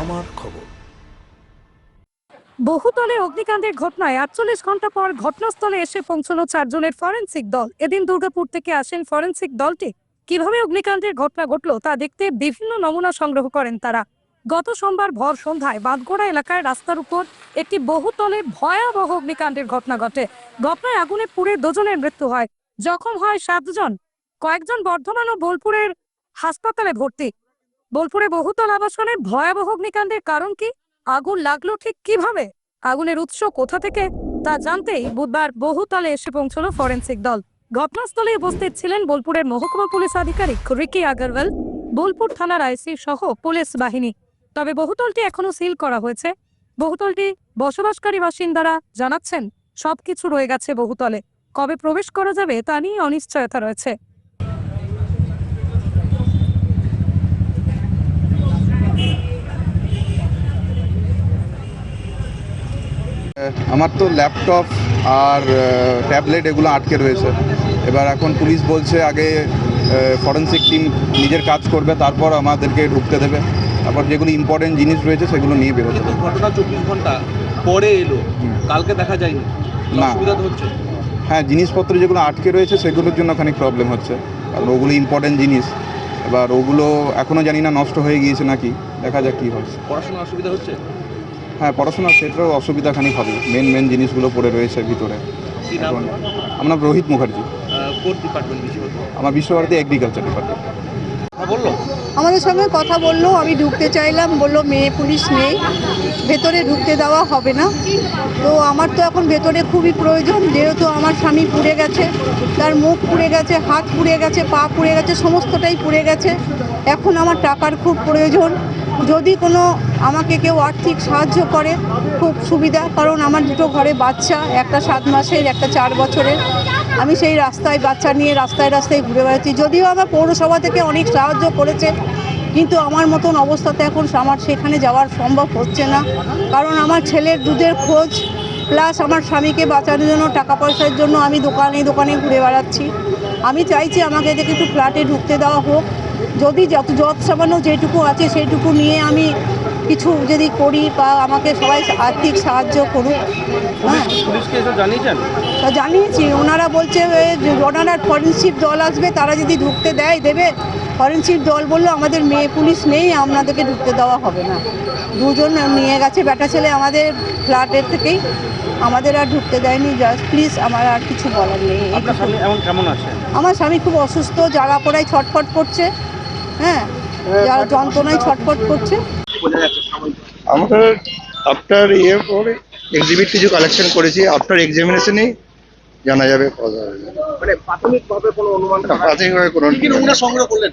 আমার খবর। বহুতলে অগ্নিকাণ্ডের ঘটনায় আটচল্লিশ ঘণ্টা পর ঘটনাস্থলে এসে পৌঁছলো চারজনের ফরেন্সিক দল। এদিন দুর্গাপুর থেকে আসেন ফরেন্সিক দলটি। কীভাবে অগ্নিকাণ্ডের ঘটনা ঘটলো তা দেখতে বিভিন্ন নমুনা সংগ্রহ করেন তারা। গত সোমবার ভর সন্ধ্যায় বাঁধগোড়া এলাকায় রাস্তার উপর একটি বহুতলে ভয়াবহ অগ্নিকাণ্ডের ঘটনা ঘটে। ঘটনায় আগুনে পুড়ে দুজনের মৃত্যু হয়। জখম হয় সাতজন। কয়েকজন বর্ধমান ও বোলপুরের হাসপাতালে ভর্তি। বোলপুরে বহুতল আবাসনে ভয়াবহ অগ্নিকাণ্ডের কারণ কি? আগুন লাগল ঠিক কীভাবে? আগুনের উৎস কোথা থেকে? তা জানতেই বুধবার বহুতলে এসে পৌঁছলো ফরেন্সিক দল। ঘটনাস্থলে উপস্থিত ছিলেন বোলপুরের মহকুমা পুলিশ আধিকারিক রিকি আগরওয়াল, বোলপুর থানার আইসি সহ পুলিশ বাহিনী। তবে বহুতলটি এখনও সিল করা হয়েছে। বহুতলটি বসবাসকারী বাসিন্দারা জানাচ্ছেন, সবকিছু রয়ে গেছে বহুতলে। কবে প্রবেশ করা যাবে তা নিয়ে অনিশ্চয়তা রয়েছে। আমার তো ল্যাপটপ আর ট্যাবলেট এগুলো আটকে রয়েছে। এবার এখন পুলিশ বলছে আগে ফরেন্সিক টিম নিজের কাজ করবে তারপর আমাদেরকে ঢুকতে দেবে। তারপর যেগুলো ইম্পর্টেন্ট জিনিস রয়েছে সেগুলো নিয়ে বেরোতে ঘটনা চব্বিশ ঘণ্টা পরে এলো। কালকে দেখা যায়নি। না। হচ্ছে? হ্যাঁ জিনিসপত্র যেগুলো আটকে রয়েছে সেগুলোর জন্য খানিক প্রবলেম হচ্ছে। কারণ ওগুলো ইম্পর্টেন্ট জিনিস। এবার ওগুলো এখনও জানি না নষ্ট হয়ে গিয়েছে নাকি। দেখা যাক কী হয়। পড়াশোনার অসুবিধা হচ্ছে? হ্যাঁ পড়াশোনার ক্ষেত্রেও অসুবিধাখানি হবে। মেন মেন জিনিসগুলো পড়ে রয়েছে ভিতরে। আমার রোহিত মুখার্জি। আমার বিশ্বভারতী এগ্রিকালচার ডিপার্টমেন্ট আমাদের সঙ্গে কথা বলল, আমি ঢুকতে চাইলাম, বলল মেয়ে পুলিশ নেই, ভেতরে ঢুকতে দেওয়া হবে না। তো আমার তো এখন ভেতরে খুবই প্রয়োজন, যেহেতু আমার স্বামী পুড়ে গেছে, তার মুখ পুড়ে গেছে, হাত পুড়ে গেছে, পা পুড়ে গেছে, সমস্তটাই পুড়ে গেছে। এখন আমার টাকার খুব প্রয়োজন। যদি কোনো আমাকে কেউ আর্থিক সাহায্য করে, খুব সুবিধা, কারণ আমার দুটো ঘরে বাচ্চা, একটা সাত মাসের, একটা চার বছরের। আমি সেই রাস্তায়, বাচ্চা নিয়ে রাস্তায় রাস্তায় ঘুরে বেড়াচ্ছি। যদিও আমার পৌরসভা থেকে অনেক সাহায্য করেছে, কিন্তু আমার মতন অবস্থাতে এখন আমার সেখানে যাওয়ার সম্ভব হচ্ছে না। কারণ আমার ছেলের দুধের খোঁজ প্লাস আমার স্বামীকে বাঁচানোর জন্য টাকা পয়সার জন্য আমি দোকানে দোকানে ঘুরে বেড়াচ্ছি। আমি চাইছি আমাকে এদেরকে একটু ফ্ল্যাটে ঢুকতে দেওয়া হোক। যদি যত যত সামান্য যেটুকু আছে সেইটুকু নিয়ে আমি কিছু যদি করি বা আমাকে সবাই আর্থিক সাহায্য করুক হ্যাঁ। জানিয়েছি ওনারা বলছে ওনারা ফরেন্সিক দল আসবে তারা যদি ঢুকতে দেয় দেবে। ফরেন্সিক দল বলল আমাদের মেয়ে পুলিশ নেই আপনাদেরকে ঢুকতে দেওয়া হবে না। দুজন নিয়ে গেছে বেটা ছেলে আমাদের ফ্ল্যাটের থেকেই আমাদের আর ঢুকতে দেয়নি জাস্ট প্লিজ আমার আর কিছু বলার নেই। আপনার কেমন আছে? আমার স্বামী খুব অসুস্থ জ্বালা পোড়ায় ছটফট করছে হ্যাঁ যারা যন্ত্রণায় ছটফট করছে। আমরা আফটার ইয়ে পরে এক্সিবিট কিছু কালেকশন করেছি আফটার এক্সামিনেশনই জানা যাবে। কথা মানে প্রাথমিকভাবে কোনো অনুমান প্রাথমিকভাবে কোনো সংগ্রহ করলেন?